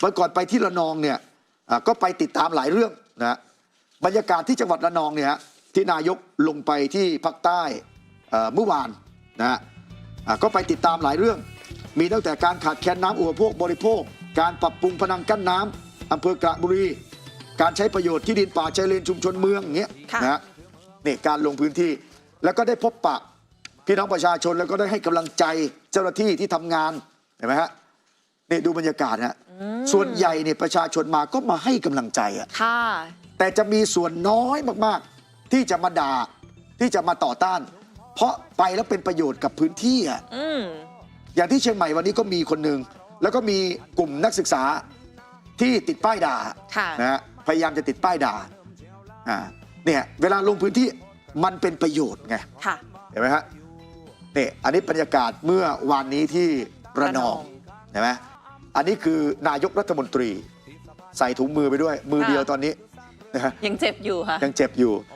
เมื่อก่อนไปที่ระนองเนี่ยอ่าก็ไปติดตามหลายเรื่องนะฮะบรรยากาศที่จังหวัดระนองเนี่ยฮะที่นายกลงไปที่ภาคใต้เอ่อเมื่อวานนะฮะอ่าก็ไปติดตามหลายเรื่อง มีตั้งแต่การขาดแคลนน้ำอุปโภคบริโภค การปรับปรุงพนังกั้นน้ำอำเภอกระบุรี การใช้ประโยชน์ที่ดินป่าชายเลนชุมชนเมืองอย่างเงี้ยค่ะนะฮะนี่การลงพื้นที่แล้วก็ได้พบปะพี่น้องประชาชนแล้วก็ได้ให้กำลังใจเจ้าหน้าที่ที่ทำงานเห็นไหมฮะ นี่ดูบรรยากาศฮะส่วนใหญ่เนี่ยประชาชนมาก็มาให้กำลังใจอะค่ะแต่จะมีส่วนน้อยมากๆ ที่จะมาด่าที่จะมาต่อต้าน เพราะไปแล้วเป็นประโยชน์กับพื้นที่อะอืมอย่างที่เชียงใหม่วันนี้ก็มีคนหนึ่งแล้วก็มีกลุ่มนักศึกษาที่ติดป้ายด่าค่ะนะฮะพยายามจะติดป้ายด่าอ่าเนี่ยเวลาลงพื้นที่มันเป็นประโยชน์ไง ค่ะ เห็นไหมฮะนี่อันนี้บรรยากาศเมื่อวานนี้ที่ระนอง ระนอง เห็นไหม อันนี้คือนายกรัฐมนตรี ใส่ถุงมือไปด้วย มือค่ะเดียวตอนนี้นะฮะยังเจ็บอยู่ค่ะ ยังเจ็บอยู่โอ้